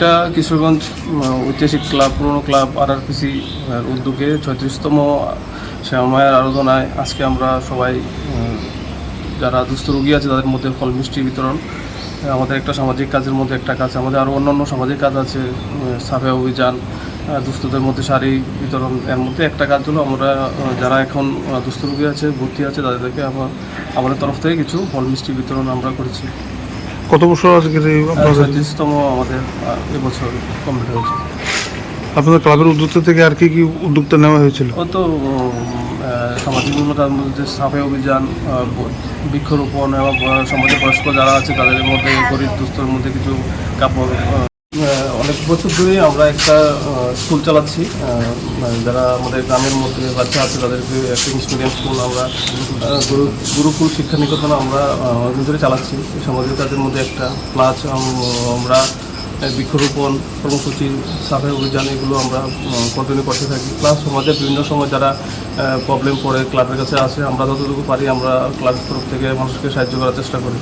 এটা কিশোরগঞ্জ ঐতিহাসিক ক্লাব, পুরনো ক্লাব আরআরপিসি উদ্যোগে ছয়ত্রিশতম শ্যামায়ের আরাধনায় আজকে আমরা সবাই যারা দুস্থ রোগী আছে তাদের মধ্যে ফল, মিষ্টি বিতরণ আমাদের একটা সামাজিক কাজের মধ্যে একটা কাজ, আমাদের আরও অন্যান্য সামাজিক কাজ আছে সাফে অভিযান দুস্থদের মধ্যে শাড়ি বিতরণ, এর মধ্যে একটা কাজ হলো আমরা যারা এখন দুস্থ রোগী আছে, ভর্তি আছে, তাদেরকে আবার আমাদের তরফ থেকে কিছু ফল, মিষ্টি বিতরণ আমরা করেছি। কত বছর আজকে এই আপনাদের আমাদের এবছর কমপ্লিট হয়েছে। আপনাদের ক্লাবের উদ্যোক্তা থেকে আর কি কি উদ্যোক্তা নেওয়া হয়েছিল? ও তো সামাজিক উন্নতার মধ্যে সাফে অভিযান বৃক্ষরোপণ এবং সমাজে বয়স্ক যারা আছে তাদের মধ্যে গরিব দুস্থর মধ্যে কিছু কাপড় অনেক বছর ধরে আমরা একটা স্কুল চালাচ্ছি। মানে যারা আমাদের গ্রামের মধ্যে বাচ্চা আছে, তাদেরকে একটা মিডিয়াম স্কুল আমরা গুরু, গুরুকুল শিক্ষা নিকেতন আমরা অনেকদিন ধরে চালাচ্ছি। এই সামাজিক কাজের মধ্যে একটা প্লাস আমরা বৃক্ষরোপণ কর্মসূচি, সাফাই অভিযান, এগুলো আমরা কন্টিনিউ করতে থাকি। প্লাস সমাজের বিভিন্ন সময় যারা প্রবলেম পড়ে ক্লাবের কাছে আসে, আমরা যতটুকু পারি আমরা ক্লাবের তরফ থেকে মানুষকে সাহায্য করার চেষ্টা করি।